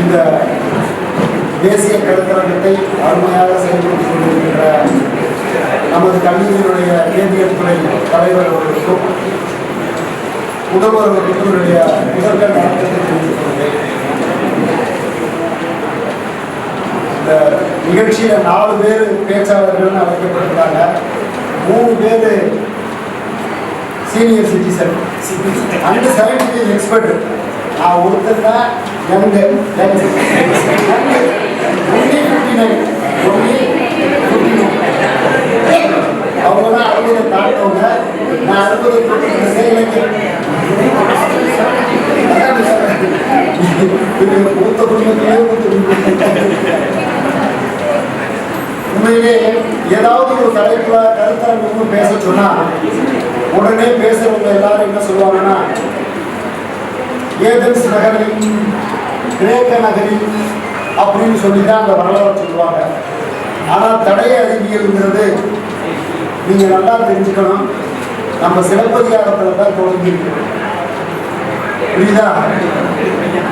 இந்த தேசிய கருத்தரங்கத்தை அருமையாக செயல்படுத்திக் கொண்டிருக்கின்ற நமது கல்லூரியினுடைய வேதியியல் துறை தலைவர் அவர்களுக்கும் முதல்வர் அவர்களுடைய என்னுடைய தெரிவித்துக் இந்த நிகழ்ச்சியில் நாலு பேர் பேச்சாளர்கள் அழைக்கப்பட்டிருக்காங்க. மூணு பேர் senior citizen and scientific expert நான் ஒருத்தர் தான் young only fifty nine only fifty nine அவங்க தான் அறுபதை தாண்டவங்க நான் அறுபது இளைஞர் இது மூத்த குடும்பத்திலே மூத்த குடும்பம். உண்மையிலே ஏதாவது ஒரு தலைப்புல கருத்தரங்கு பேச சொன்னா உடனே பேசுறவங்க எல்லாரும் என்ன சொல்லுவாங்கன்னா ஏதென்ஸ் நகரில் கிரேக்க நகரில் அப்படின்னு சொல்லி தான் அந்த வரலாறு சொல்லுவாங்க. ஆனால் தடய அறிவியல்ங்கிறது நீங்கள் நல்லா தெரிஞ்சுக்கணும். நம்ம சிலப்பதிகாரத்தில் தான் தொடங்கியிருக்கு. புரியுதா?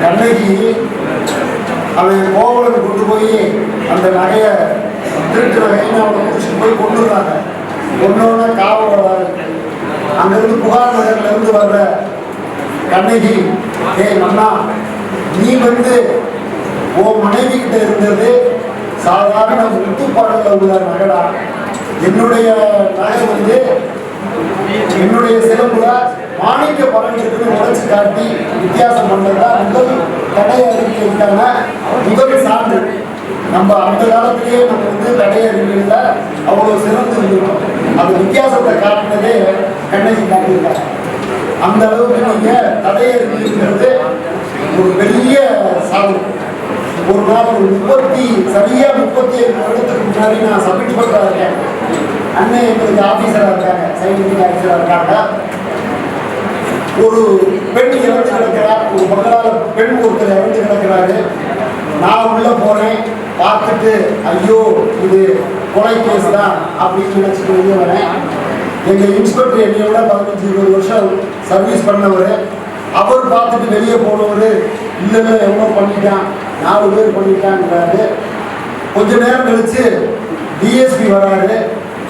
கண்ணகி அவன் கோவலன் கொண்டு போய் அந்த நகையை திருட்டு நகைன்னு அவனை முடிச்சுட்டு போய் கொண்டு வந்தாங்க கொண்டோன்னு காவல் வராது அங்கிருந்து புகார் நகர்ல இருந்து வர்ற கண்ணகி ஏ அண்ணா நீ வந்து உன் மனைவி கிட்ட இருந்தது சாதாரண முத்துப்பாடல உள்ள நகடா என்னுடைய நகை வந்து என்னுடைய சிறப்புல மாணிக்க பலன்களுக்கு உடைச்சு காட்டி வித்தியாசம் பண்ணதா முதல் தடை அறிவியலுக்கான முதல் சான்று. நம்ம அந்த காலத்திலேயே நம்ம வந்து தடை அறிவியல அவ்வளவு சிறந்து இருந்திருக்கோம் அந்த வித்தியாசத்தை காட்டினதே கண்ணகி காட்டியிருக்காங்க. அந்த அளவுக்கு நீங்க தடை இருக்கிறது ஒரு பெரிய சாதனை ஒரு நாள் ஒரு முப்பத்தி சரியா முப்பத்தி ஏழு வருடத்துக்கு முன்னாடி நான் சப்மிட் பண்றா இருக்கேன். அண்ணன் எங்களுக்கு ஆபீசரா இருக்காங்க சயின்டிபிக் ஆஃபீஸரா இருக்காங்க. ஒரு பெண் இறந்து கிடக்கிறார் ஒரு மகளால் பெண் ஒருத்தர் இறந்து கிடக்கிறாரு. நான் உள்ள போறேன் பார்த்துட்டு ஐயோ இது கொலை கேஸ் தான் அப்படின்னு நினைச்சிட்டு வெளியே வரேன். எங்க இன்ஸ்பெக்டர் என்னையோட பதினஞ்சு இருபது வருஷம் சர்வீஸ் பண்ணவர் அவர் பார்த்துட்டு வெளியே போனவர் இல்லை எவ்வளோ பண்ணிட்டான். நாலு பேர் பண்ணிட்டான்றாரு. கொஞ்ச நேரம் கழிச்சு டிஎஸ்பி வராரு.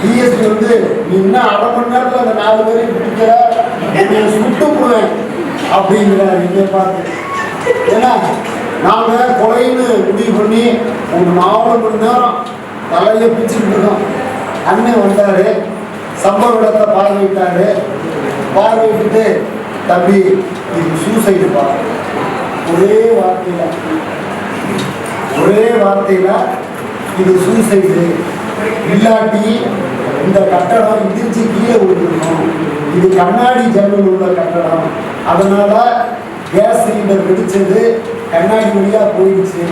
டிஎஸ்பி வந்து நீ இன்னும் அரை மணி நேரத்தில் அந்த நாலு பேரையும் பிடிக்கிற என்னை சுட்டு போவேன் அப்படிங்கிறாரு. இங்கே பார்த்து ஏன்னா நாங்கள் கொலைன்னு முடிவு பண்ணி ஒரு நாலு மணி நேரம் தலையை பிச்சுக்கிட்டு இருக்கோம். அண்ணன் வந்தார். சம்பவ இடத்தை பார்வையிட்டாரு. பார்வையிட்டு தம்பி இது சூசைடு பா? ஒரே வார்த்தையில ஒரே வார்த்தையில இது சூசைடு இல்லாட்டி இந்த கட்டடம் இடிச்சு கீழே விழுந்துருக்கும் இது கண்ணாடி ஜன்னல் உள்ள கட்டடம். அதனால கேஸ் சிலிண்டர் வெடிச்சது கண்ணாடி வழியாக போயிடுச்சு.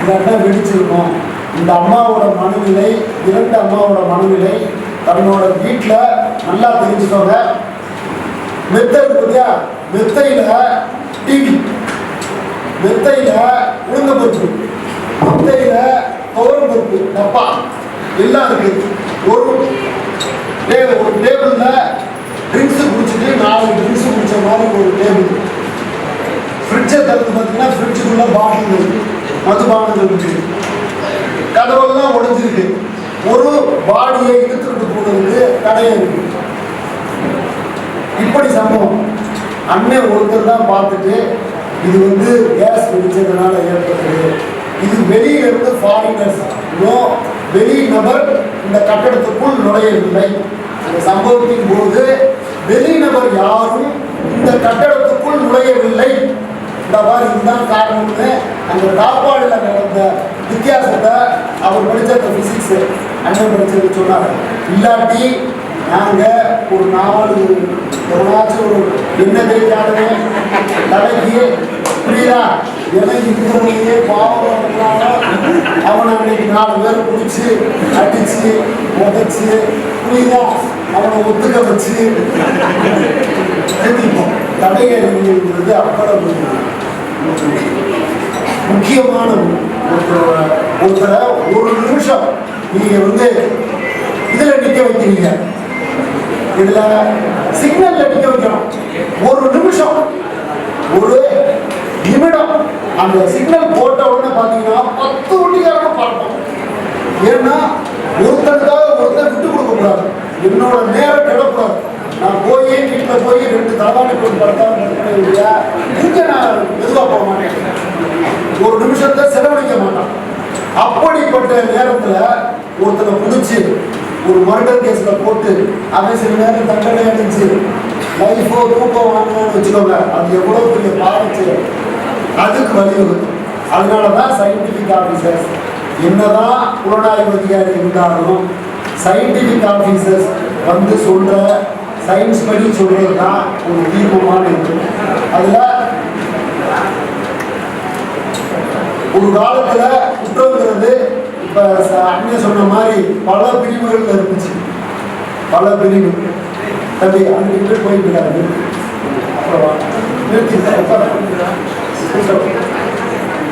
இல்லாட்டா வெடிச்சிருக்கோம் இந்த அம்மாவோட மனநிலை இரண்டு அம்மாவோட மனநிலை தன்னோட வீட்டில் நல்லா தெரிஞ்சுக்கோங்க. மெத்தை இருக்கு பார்த்தியா மெத்தையில டிவி. மெத்தையில உளுந்த பருப்பு மெத்தையில துவரம் பருப்பு டப்பா. எல்லாம் இருக்கு. ஒரு டேபிள் ஒரு டேபிள்ல ட்ரிங்க்ஸ் குடிச்சிட்டு நாலு ட்ரிங்க்ஸ் குடிச்ச மாதிரி ஒரு டேபிள் ஃப்ரிட்ஜை திறந்து பார்த்தீங்கன்னா ஃப்ரிட்ஜுக்குள்ள பாட்டில் இருக்கு. பாட்டில் இருக்கு. கதவெல்லாம் உடைஞ்சிருக்கு. ஒரு பாடியை இழுத்துட்டு போனதுக்கு கடையை இருக்கு. இப்படி சம்பவம். அண்ணன் ஒருத்தர் தான் பார்த்துட்டு இது வந்து கேஸ் வெடிச்சதுனால ஏற்பட்டது. இது வெளியில இருந்து ஃபாரினர்ஸ் நோ வெளி நபர் இந்த கட்டடத்துக்குள் நுழையவில்லை. இந்த சம்பவத்தின் போது வெளிநபர் யாரும் இந்த கட்டடத்துக்குள் நுழையவில்லை. இந்த மாதிரி இதுதான் காரணம்னு அந்த காப்பாடில் நடந்த வித்தியாசத்தை அவர் படித்த அந்த ஃபிசிக்ஸ் அண்ணன் படித்தது சொன்னார். இல்லாட்டி நாங்கள் ஒரு நாலு எவ்வளாச்சும் ஒரு என்ன தெரியாதவன் தலைக்கு புரியுதா எனக்கு இருக்கிறவனையே பாவம் அவனை அன்னைக்கு நாலு பேர் பிடிச்சி அடிச்சு உதச்சு புரியுதா அவனை ஒத்துக்க வச்சு எழுதிப்போம் தடையறிவுங்கிறது அவ்வளவு முக்கியமான ஒருத்தர் ஒருத்தரை ஒரு நிமிஷம் நீங்க வந்து இதுல நிக்க வைக்கிறீங்க. இதுல சிக்னல் அடிக்க வைக்கணும் ஒரு நிமிஷம் ஒரு நிமிடம். அந்த சிக்னல் போட்ட உடனே பாத்தீங்கன்னா பத்து வண்டிக்காரங்க பார்ப்போம். ஏன்னா ஒருத்தனுக்காக ஒருத்தர் விட்டு கொடுக்க கூடாது. என்னோட நேரம் கிடக்கூடாது. நான் போய் வீட்டில் போய் ரெண்டு தலைவாணி கொண்டு படுத்தாலும் இல்லையா? இங்க நான் மெதுவாக போக மாட்டேன். ஒரு நிமிஷத்தை செலவழிக்க மாட்டான். அப்படிப்பட்ட நேரத்தில் ஒருத்தனை பிடிச்சி ஒரு மர்டர் கேஸில் போட்டு அவன் சில நேரம் தண்டனை அடைஞ்சு லைஃபோ தூக்கம் வாங்கினான்னு வச்சுக்கோங்க. அது எவ்வளவு பெரிய பாதிச்சு அதுக்கு வழிவகுக்கும் அதனால தான் சயின்டிஃபிக் ஆஃபீஸர்ஸ் என்னதான் புலனாய்வு அதிகாரி இருந்தாலும் சயின்டிஃபிக் ஆஃபீஸர்ஸ் வந்து சொல்கிற சயின்ஸ் படி சொல்கிறது தான் ஒரு தீர்க்கமான இது அதில் ஒரு காலத்தில் குற்றங்கிறது இப்போ ச- அண்ணன் சொன்ன மாதிரி பல பிரிவுகள் இருந்துச்சு பல பிரிவு தம்பி அங்கே இங்கே போயிட்டு அப்புறம் போது நிறுத்தி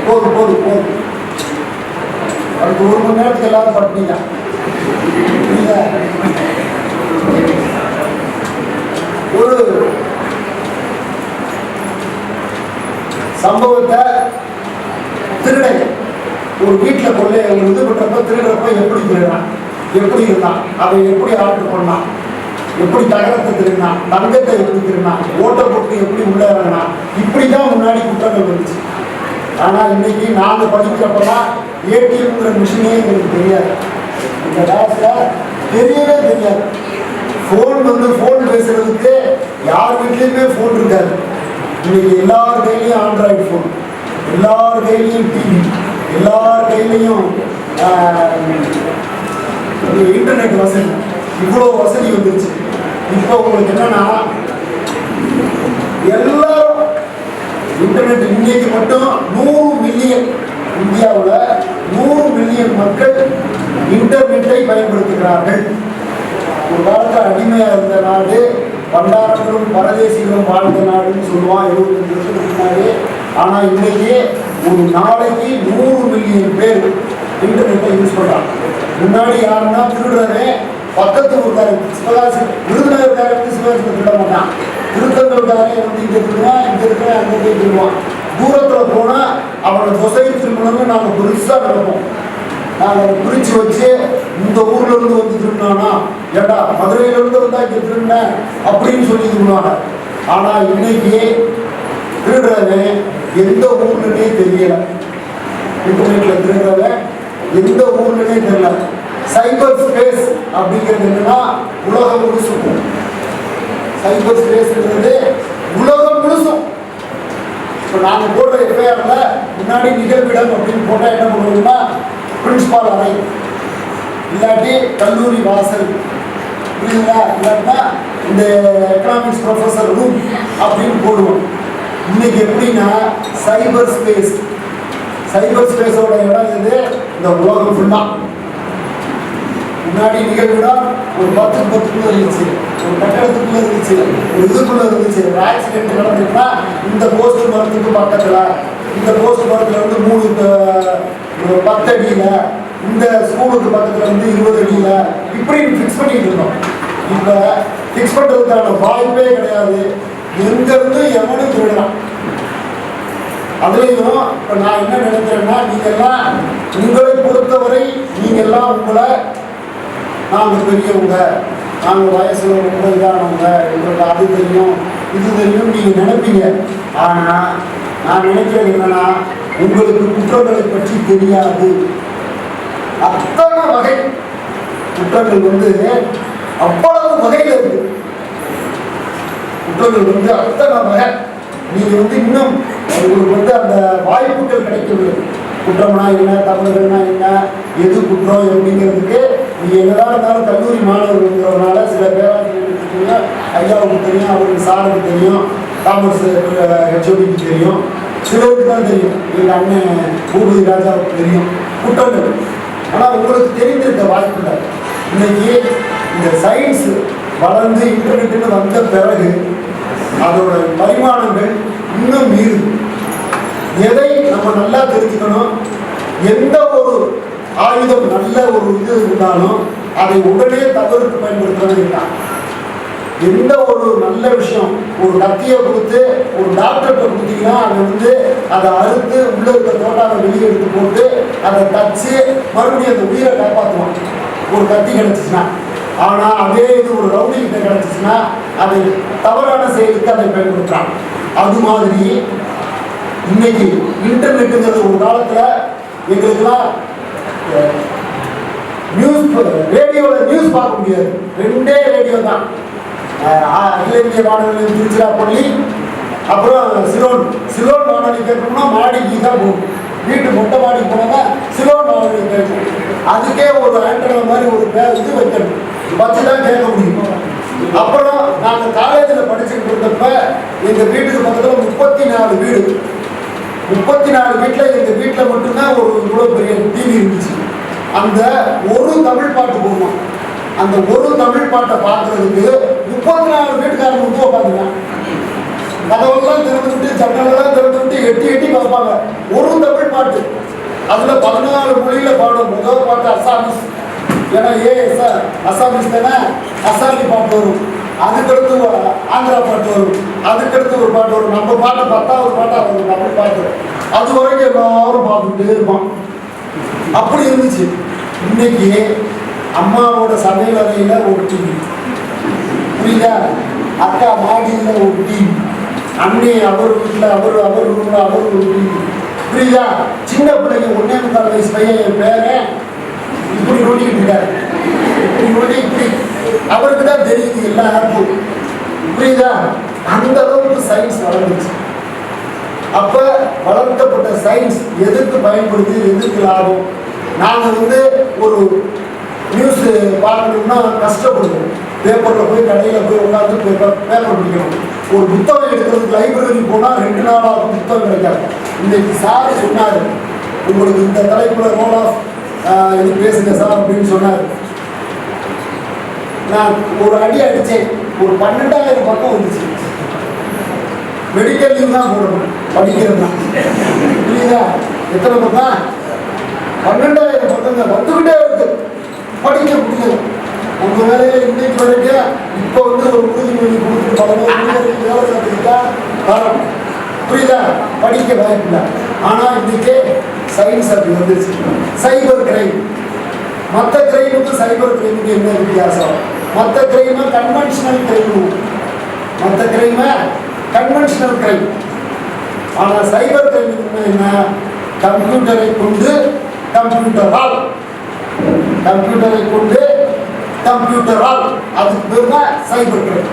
போதும் போதும் போதும் ஒரு மணி நேரத்துக்கு எல்லாரும் பட்டினீங்க ஒரு சம்பவத்தை திருடன் ஒரு வீட்டில் கொள்ளை ஒரு இது பண்ணுறப்ப திருடுறப்ப எப்படி திருடான் எப்படி இருந்தான்? அதை எப்படி ஆர்டர் பண்ணான்? எப்படி தகரத்தை திருடினான்? தங்கத்தை எப்படி திருடினான்? ஓட்டை போட்டு எப்படி உள்ளே இறங்கினான்? இப்படி தான் முன்னாடி குற்றங்கள் வந்துச்சு ஆனால் இன்னைக்கு நாங்கள் படிக்கிறப்பெல்லாம் ஏடிஎம்ங்கிற மிஷினே எங்களுக்கு தெரியாது. இந்த காலத்தில் தெரியவே தெரியாது. ஃபோன் வந்து ஃபோன் பேசுறதுக்கு யார் வீட்லேயுமே ஃபோன் இருக்காது. இன்னைக்கு எல்லார் கையிலையும் ஆண்ட்ராய்டு ஃபோன் எல்லார் கையிலையும் டிவி எல்லார் கையிலையும் இன்டர்நெட் வசதி. இவ்வளோ வசதி வந்துருச்சு. இப்போ உங்களுக்கு என்னன்னா எல்லாரும் இன்டர்நெட் இன்னைக்கு மட்டும் நூறு மில்லியன் இந்தியாவில் நூறு மில்லியன் மக்கள் இன்டர்நெட்டை பயன்படுத்துகிறார்கள். ஒரு காலத்தில் அடிமையாக இருந்த நாடு பண்டாரங்களும் பரதேசிகளும் வாழ்ந்த நாடுன்னு சொல்லுவான். எழுபத்தஞ்சு வருஷத்துக்கு முன்னாடி ஆனால் இன்னைக்கு ஒரு நாளைக்கு நூறு மில்லியன் பேர் இன்டர்நெட்டை யூஸ் பண்ணலாம். முன்னாடி யாருன்னா திருடுறவன் பக்கத்து ஊருக்காரு சிவகாசி விருதுநகர்காரன் வந்து சிவகாசியில் திருட மாட்டான். திருத்தங்கல்காரன் வந்து இங்கே திருடுவான் இங்கே இருக்கிற அங்கே போய் திருடுவான். தூரத்தில் போனால் அவனோட சொசைட்டி திரும்பணும்னு நாங்கள் பெருசாக நடப்போம். நாங்கள் அதை பிரித்து வச்சு இந்த ஊர்ல இருந்து வந்து திருடினானா ஏடா மதுரையில இருந்து வந்தா இங்கே திருடினேன் அப்படின்னு சொல்லி திருடுவாங்க. ஆனால் இன்னைக்கு திருடுறவன் எந்த ஊர்லனே தெரியல. இன்டர்நெட்ல திருடுறவன் எந்த ஊர்லனே தெரியல. சைபர் ஸ்பேஸ் அப்படிங்கிறது என்னன்னா உலகம் முழுசும் சைபர் ஸ்பேஸ்ங்கிறது உலகம் முழுசும். இப்போ நாங்கள் போடுற எஃப்ஐஆர்ல முன்னாடி நிகழ்விடம் அப்படின்னு போட்டால் என்ன பண்ணுவோம்னா பிரின்சிபால் அறை. இல்லாட்டி கல்லூரி வாசல். புரியுதுங்களா இல்லாட்டினா இந்த எக்கனாமிக்ஸ் ப்ரொஃபஸர் ரூம் அப்படின்னு போடுவோம். இன்னைக்கு எப்படின்னா சைபர் ஸ்பேஸ் சைபர் ஸ்பேஸோட இடம் இது. இந்த உலகம் ஃபுல்லாக முன்னாடி நிகழ்வுனா ஒரு பத்து பத்துக்குள்ள இருந்துச்சு. ஒரு கட்டடத்துக்குள்ள இருந்துச்சு. ஒரு இதுக்குள்ள இருந்துச்சு. ஒரு ஆக்சிடென்ட் நடந்துச்சுன்னா இந்த போஸ்ட் மரத்துக்கு பக்கத்துல இந்த போஸ்ட் மரத்துல வந்து மூணு பத்து அடியில இந்த ஸ்கூலுக்கு பக்கத்துல வந்து இருபது அடியில இப்படி ஃபிக்ஸ் பண்ணிட்டு இருந்தோம். இப்ப ஃபிக்ஸ் பண்றதுக்கான வாய்ப்பே கிடையாது. எங்க இருந்து எவனும் திருடலாம். அதுலேயும் இப்போ நான் என்ன நினைக்கிறேன்னா நீங்கள்லாம் உங்களை பொறுத்தவரை நீங்கள்லாம் உங்களை நாங்கள் பெரியவங்க. நாங்கள் வயசில் ரொம்ப இதானவங்க எங்களுக்கு அது தெரியும் இது தெரியும் நீங்கள் நினைப்பீங்க. ஆனால் நான் நினைக்கிறது என்னன்னா உங்களுக்கு குற்றங்களை பற்றி தெரியாது. அத்தனை வகை குற்றங்கள் வந்து அவ்வளவு வகையில் இருக்கு. குற்றங்கள் வந்து அத்தனை வகை. நீங்கள் வந்து இன்னும் உங்களுக்கு வந்து அந்த வாய்ப்புகள் கிடைக்கவில்லை குற்றம்னா என்ன தவறுகள்னா என்ன எது குற்றம் அப்படிங்கிறதுக்கு நீங்கள் எங்கதான் இருந்தாலும் கல்லூரி மாணவர்கள்ங்கிறதுனால சில பேராசிரியர்களுக்கு தெரியும் ஐயாவுக்கு தெரியும் அவருக்கு சாருக்கு தெரியும் காமர்ஸ் ஹெச்ஓடிக்கு தெரியும் சிலருக்கு தான் தெரியும். எங்கள் அண்ணன் பூபதி ராஜாவுக்கு தெரியும். குற்றங்கள். ஆனால் உங்களுக்கு தெரிந்திருக்க வாய்ப்பு இல்லை இன்னைக்கு இந்த சயின்ஸ் வளர்ந்து இன்டர்நெட்னு வந்த பிறகு அதோட பரிமாணங்கள் இன்னும் மீறுது. எதை நம்ம நல்லா தெரிஞ்சுக்கணும்? எந்த ஒரு ஆயுதம் நல்ல ஒரு இது இருந்தாலும் அதை உடனே தவறுக்கு பயன்படுத்துறது இல்லை. எந்த ஒரு நல்ல விஷயம் ஒரு கத்தியை கொடுத்து ஒரு டாக்டர்கிட்ட கொடுத்தீங்கன்னா அதை வந்து அதை அறுத்து உள்ள இருக்க தோட்டாவை வெளியே எடுத்து போட்டு அதை தச்சு மறுபடியும் அந்த உயிரை காப்பாற்றுவான் ஒரு கத்தி கிடச்சிச்சுன்னா. ஆனால் அதே இது ஒரு ரவுடி கிட்ட கிடைச்சிச்சுன்னா அதை தவறான செயலுக்கு அதை பயன்படுத்துறான். அது மாதிரி இன்னைக்கு இன்டர்நெட்டுங்கிறது ஒரு காலத்தில் எங்களுக்குலாம் நியூஸ் ரேடியோவில் நியூஸ் பார்க்க முடியாது. ரெண்டே ரேடியோ தான். அகில இந்திய வானொலி திருச்சிராப்பள்ளி அப்புறம் சிலோன் சிலோன் வானொலி கேட்கணும்னா மாடிக்கு தான் போகும் வீட்டு மொட்டை மாடி போனோம்னா சிலோன் வானொலி கேட்கணும் அதுக்கே ஒரு ஆண்டனை மாதிரி ஒரு பே- இது வைக்கணும். வச்சு தான் கேட்க முடியும். அப்புறம் நாங்கள் காலேஜில் படிச்சுட்டு இருந்தப்ப எங்கள் வீட்டுக்கு பக்கத்தில் முப்பத்தி நாலு வீடு. முப்பத்தி நாலு வீட்டில் எங்கள் வீட்டில் மட்டும்தான் ஒரு இவ்வளோ பெரிய டிவி இருந்துச்சு. அந்த ஒரு தமிழ் பாட்டு போடுவோம் அந்த ஒரு தமிழ் பாட்டை பார்க்கறதுக்கு முப்பத்தி நாலு வீட்டுக்காரங்க வந்து உட்காந்துருக்கான் கதவெல்லாம் திறந்து விட்டு ஜன்னலெல்லாம் திறந்து விட்டு எட்டி எட்டி பார்ப்பாங்க. ஒரு தமிழ் பாட்டு. அதுல பதினாலு மொழியில பாடும் முதல் பாட்டு அசாமிஸ். ஏன்னா ஏ சார் அசாமிஸ் தானே? அசாமி பாட்டு வரும். அதுக்கடுத்து ஆந்திரா பாட்டு வரும். அதுக்கடுத்து ஒரு பாட்டு வரும். நம்ம பாட்டு பத்தாவது பாட்டா வரும். நம்ம பாட்டு. அது வரைக்கும் எல்லாரும் பார்த்துக்கிட்டே இருப்பான். அப்படி இருந்துச்சு. இன்னைக்கு அம்மாவோட சமையல் அறையில ஒரு டிவி புரியுதா? அக்கா மாடியில் ஒரு டிவி அண்ணே அவர் வீட்டில் அவர் அவர் ரூமில் அவர் ஒரு டிவி புரியுதா? சின்ன பிள்ளைங்க ஒன்னே முக்கால் வயசு பையன் என் பேரன் இப்படி நோண்டிக்கிட்டு இருக்காரு. இப்படி நோண்டி இப்படி. அவருக்கு தான் தெரியுது எல்லா ஆப்பும் புரியுதா? அந்த அளவுக்கு சயின்ஸ் வளர்ந்துச்சு. அப்ப வளர்க்கப்பட்ட சயின்ஸ் எதுக்கு பயன்படுது எதுக்கு லாபம்? நாங்கள் வந்து ஒரு நியூஸ் பார்க்கணும்னா கஷ்டப்படுவோம். பேப்பரில் போய் கடையில் போய் உட்காந்து பேப்பர் பேப்பர் பிடிக்கணும். ஒரு புத்தகம் எடுக்கிறதுக்கு லைப்ரரி போனால் ரெண்டு நாளாக புத்தகம் கிடைக்காது. இன்னைக்கு சார் சொன்னார் உங்களுக்கு இந்த தலைப்பில் ரோல் ஆஃப் இது பேசுங்க சார் அப்படின்னு சொன்னார். நான் ஒரு அடி அடித்தேன் ஒரு பன்னெண்டாயிரம் பக்கம் வந்துச்சு. மெடிக்கல் தான் போடணும். படிக்கிறது தான் புரியுதா? எத்தனை பக்கம்? பன்னெண்டாயிரம் பக்கங்க வந்துக்கிட்டே இருக்கு. படிக்க முடியல. உங்க வேலையில இன்னைக்கு வரைக்கும் இப்போ வந்து ஒரு உறுதிமொழி கொடுத்து பல பேர் வேலை பார்த்துக்கிட்டா வரணும் புரியுதா? படிக்க வாய்ப்பில்லை ஆனால் இன்னைக்கு சயின்ஸ் அப்படி வந்துருச்சு. சைபர் கிரைம் மற்ற கிரைமுக்கு சைபர் கிரைமுக்கு என்ன வித்தியாசம்? மற்ற கிரைமை கன்வென்ஷனல் கிரைம் மற்ற கிரைமை கன்வென்ஷனல் கிரைம் ஆனால் சைபர் கிரைம் என்ன? கம்ப்யூட்டரை கொண்டு கம்ப்யூட்டரால் கம்ப்யூட்டரை கொண்டு கம்ப்யூட்டரால் அதுக்கு பேர் தான் சைபர் கிரைம்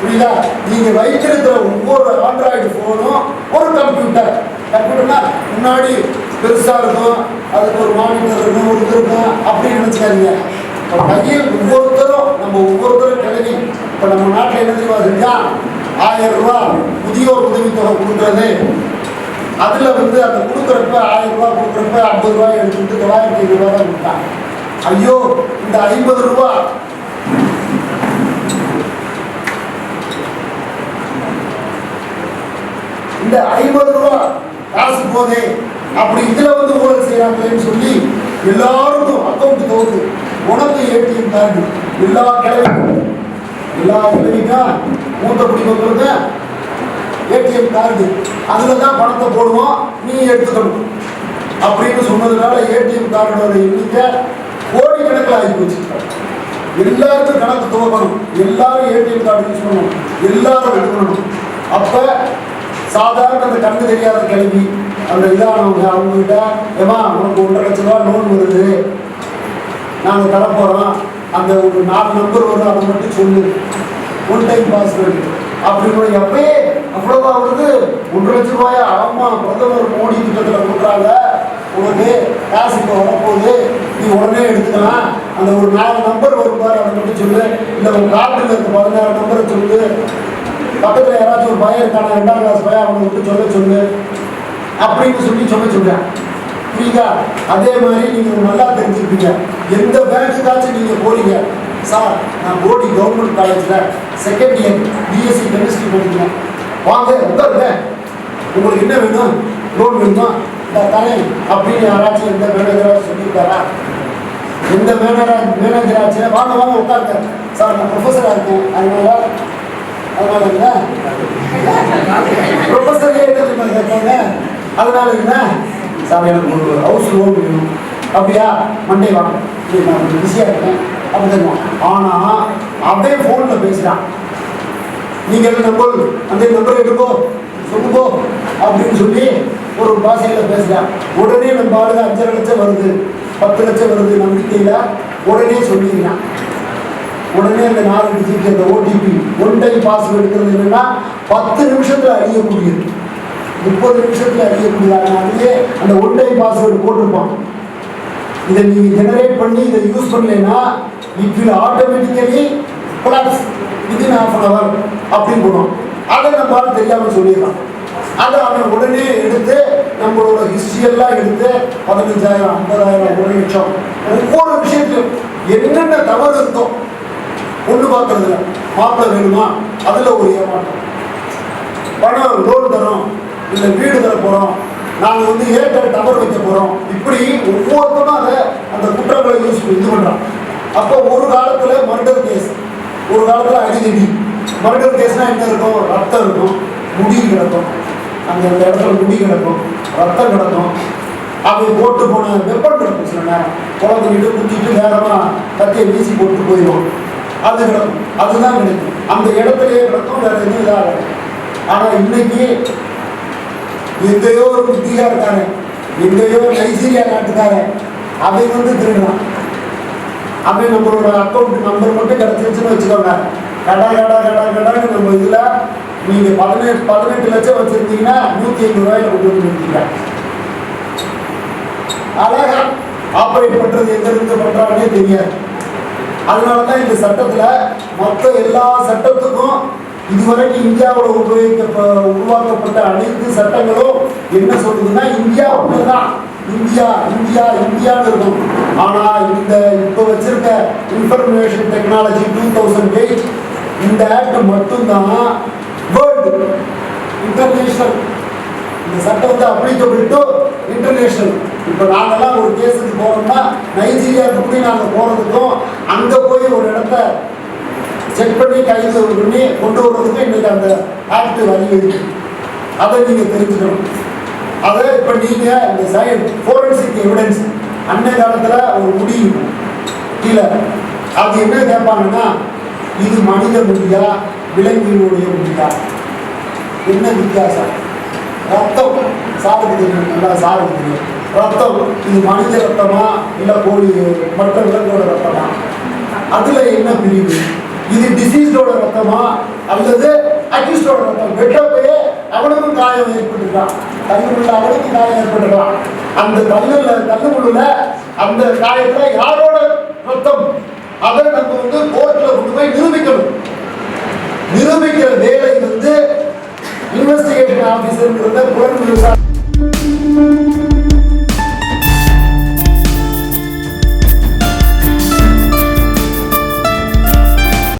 புரியுதா? நீங்க வைத்திருக்கிற ஒவ்வொரு ஆண்ட்ராய்டு போனும் ஒரு கம்ப்யூட்டர் கம்ப்யூட்டர்னா முன்னாடி பெருசா இருக்கும் அதுக்கு ஒரு மானிட்டர் இருக்கும் ஒரு இருக்கும் அப்படின்னு நினைச்சுக்காதீங்க. இப்போ கையில் ஒவ்வொருத்தரும் நம்ம ஒவ்வொருத்தரும் கிளம்பி இப்போ நம்ம நாட்டில் என்ன தெரியுமா ஆயிரம் ரூபாய் முதியோர் உதவித்தொகை கொடுக்குறது. அதில் வந்து அந்த கொடுக்குறப்ப ஆயிரம் ரூபாய் கொடுக்குறப்ப ஐம்பது ரூபாய் எடுத்துட்டு தொள்ளாயிரத்தி ஐநூறு ரூபாய் தான் கொடுத்தாங்க. ஐயோ இந்த ஐம்பது ரூபா. இந்த ஐம்பது ரூபா காசு போதே அப்படி இதுல வந்து ஊழல் செய்யறாங்களேன்னு சொல்லி எல்லாருக்கும் அக்கௌண்ட் துவக்கு உனக்கு ஏடிஎம் கார்டு எல்லா கிழமைக்கும் எல்லா கிழமைக்கும் மூத்த குடிமக்களுக்கு ஏடிஎம் கார்டு. அதில் தான் பணத்தை போடுவோம் நீ எடுத்துக்கணும். அப்படின்னு சொன்னதுனால ஏடிஎம் கார்டோட எண்ணிக்கை கோடிக்கணக்கில் ஆகி போச்சு. எல்லாருக்கும் கணக்கு துவக்கணும் எல்லாரும் ஏடிஎம் கார்டு யூஸ் பண்ணணும். எல்லாரும் எடுக்கணும் அப்போ சாதாரண அந்த கண்ணு தெரியாத கிளம்பி அந்த இதானவங்க அவங்ககிட்ட ஏமா உனக்கு ஒன்றரை லட்ச ரூபா லோன் வருது. நாங்கள் தர போகிறோம் அந்த ஒரு நாலு நம்பர் வரும். அதை மட்டும் சொல்லு. ஒன் டைம் பாஸ்வேர்டு அப்படின்னு எப்பயே அவ்வளோவா வருது? ஒன்றரை லட்ச ரூபாயா? ஆமாம் பிரதமர் மோடி திட்டத்தில் கொடுக்குறாங்க. உனக்கு காசு இப்போ வரப்போகுது. நீ உடனே எடுத்துக்கலாம் அந்த ஒரு நாலு நம்பர் வரும் பாரு அதை மட்டும் சொல்லு. இல்லை ஒரு கார்டில் இருக்க பதினாறு நம்பரை சொல்லு. பக்கத்தில் யாராச்சும் ஒரு பையன் இருக்கான ரெண்டாம் கிளாஸ் பையன் அவனை மட்டும் சொல்ல சொல்லு. அப்படின்னு சொல்லி சொல்ல சொல்றேன் புரியுதா? அதே மாதிரி நீங்கள் நல்லா தெரிஞ்சுருப்பீங்க எந்த பேங்க்குக்காச்சும் நீங்கள் போறீங்க. சார் நான் போடி கவர்மெண்ட் காலேஜில் செகண்ட் இயர் பிஎஸ்சி கெமிஸ்ட்ரி படிக்கிறேன். வாங்க உட்காருங்க. உங்களுக்கு என்ன வேணும்? லோன் வேணுமா? இந்த தரேன். அப்படின்னு யாராச்சும் எந்த மேனேஜராக சொல்லியிருக்காரா? எந்த மேனேஜர் மேனேஜராச்சு வாங்க வாங்க உட்காருங்க. சார் நான் ப்ரொஃபஸராக இருக்கேன். அதனால அதனால என்ன ப்ரொஃபஸர் என்ன அதனால என்ன? சார் எனக்கு ஒரு ஹவுஸ் லோன் வேணும். அப்படியா? மண்டே வாங்க நான் கொஞ்சம் பிஸியாக இருக்கேன். அப்படி தருவான் ஆனால் அப்படியே ஃபோனில் பேசுகிறான் நீங்கள் நம்பர் அந்த நம்பர் எடுக்கோ. சொல்லுங்கோ. அப்படின்னு சொல்லி ஒரு பாஷையில் பேசுகிறான் உடனே நம்ம ஆளுங்க அஞ்சரை லட்சம் வருது. பத்து லட்சம் வருது நம்பிக்கையில் உடனே சொல்லிடுறான் உடனே அந்த நாலு டிஜிட் அந்த ஓடிபி ஒன் டைம் பாஸ்வேர்டு எடுக்கிறது என்னன்னா பத்து நிமிஷத்தில் அறியக்கூடியது. முப்பது நிமிஷத்தில் அறியக்கூடியது. அதனாலேயே அந்த ஒன் டைம் பாஸ்வேர்டு போட்டிருப்பான். இதை நீங்கள் ஜெனரேட் பண்ணி இதை யூஸ் பண்ணலைன்னா it will automatically collapse within half an hour அப்படின்னு போடும் அதை நம்மளால தெரியாமல் சொல்லிடலாம். அதை அவன் உடனே எடுத்து நம்மளோட ஹிஸ்ட்ரி எல்லாம் எடுத்து பதினஞ்சாயிரம் ஐம்பதாயிரம் ஒரு லட்சம். ஒவ்வொரு விஷயத்திலும் என்னென்ன தவறு இருக்கோ ஒன்று பார்க்கறதுல மாப்பிள்ள வேணுமா? அதில் ஒரு ஏமாற்றம். பணம் லோன் தரோம். இல்லை வீடு தர போகிறோம் நாங்கள் வந்து ஏற்ற டவர் வைக்க போகிறோம் இப்படி ஒவ்வொருத்தரும் அதை அந்த குற்றங்களை யூஸ் இது பண்ணுறான் அப்போ ஒரு காலத்தில் மர்டர் கேஸ் ஒரு காலத்தில் அடிதடி மர்டர் கேஸ்னால் என்ன இருக்கும்? ரத்தம் இருக்கும். முடி கிடக்கும். அந்த அந்த இடத்துல முடி கிடக்கும். ரத்தம் கிடக்கும். அப்படி போட்டு போன வெப்பம் கிடக்கும் சில நேரம். குழந்தைகிட்டு குத்திட்டு வேகமாக கத்தியை வீசி போட்டு போயிடும். அது கிடக்கும். அதுதான் கிடைக்கும். அந்த இடத்துலயே கிடக்கும். வேற எதுவும் இதாக ஆனால் இன்னைக்கு எங்கேயோ ஒரு புத்திகாரக்காரன் எங்கேயோ நைஜீரியா நாட்டுக்காரன் அதை வந்து திருடுறான். அப்படி நம்மளோட அக்கௌண்ட் நம்பர் மட்டும் கிடச்சிருச்சுன்னு வச்சுக்கோங்க. கடா கடா கடா கடான்னு நம்ம இதில் நீங்கள் பதினெட்டு பதினெட்டு லட்சம் வச்சுருந்தீங்கன்னா நூற்றி ஐம்பது ரூபாயில கொண்டு வந்து நிறுத்திங்க அழகா ஆப்ரேட் பண்ணுறது எங்கேருந்து பண்ணுறாங்கன்னே தெரியாது. அதனால தான் இந்த சட்டத்தில் மொத்த எல்லா சட்டத்துக்கும் இதுவரைக்கும் இந்தியாவில் உபயோகிக்க உருவாக்கப்பட்ட அனைத்து சட்டங்களும் என்ன சொல்லுதுன்னா இந்தியா ஒன்றுதான் இந்தியா இந்தியா இந்தியான்னு இருக்கும். ஆனால் இந்த இப்போ வச்சிருக்க information technology two thousand eight இந்த ஆக்ட் மட்டும்தான் வேர்ல்டு இன்டர்நேஷனல் இந்த சட்டத்தை வந்து அப்ளிகபிள் டு இன்டர்நேஷனல் இப்போ நாங்கெல்லாம் ஒரு கேஸுக்கு போகிறோம்னா நைஜீரியாவுக்கு போய் நாங்கள் போகிறதுக்கும் அங்கே போய் ஒரு இடத்த செக் பண்ணி கைது பண்ணி கொண்டு வர்றதுக்கு இன்றைக்கி அந்த ஆக்ட் வழி இருக்கு. அதை நீங்கள் தெரிஞ்சுக்கணும். அதை இப்போ நீங்கள் இந்த சைன் ஃபோரன்சிக் எவிடன்ஸ் அன்னை காலத்தில் ஒரு முடியும் கீழே. அது என்ன கேட்பாங்கன்னா இது மனித முடியா விலங்கினுடைய முடியா? என்ன வித்தியாசம்? ரத்தம் சாருக்கு தெரியும் நல்லா சாருக்கு தெரியும் ரத்தம் இது மனித ரத்தமா? இல்லை கோழி மற்ற விலங்கோட ரத்தமா? அதுல என்ன பிரிவு? இது டிசீஸ்டோட ரத்தமா? அல்லது அக்யூஸ்டோட ரத்தம்? வெட்டப்பையே அவனுக்கும் காயம் ஏற்பட்டுருக்கான் தள்ளுக்குள்ள அவனுக்கும் காயம் ஏற்பட்டுருக்கான் அந்த தள்ளுல தள்ளுக்குள்ள அந்த காயத்துல யாரோட ரத்தம்? அதை நம்ம வந்து கோர்ட்ல கொண்டு போய் நிரூபிக்கணும். நிரூபிக்கிற வேலை வந்து இன்வெஸ்டிகேஷன் ஆஃபீஸருங்கிறத புலன் விசாரணை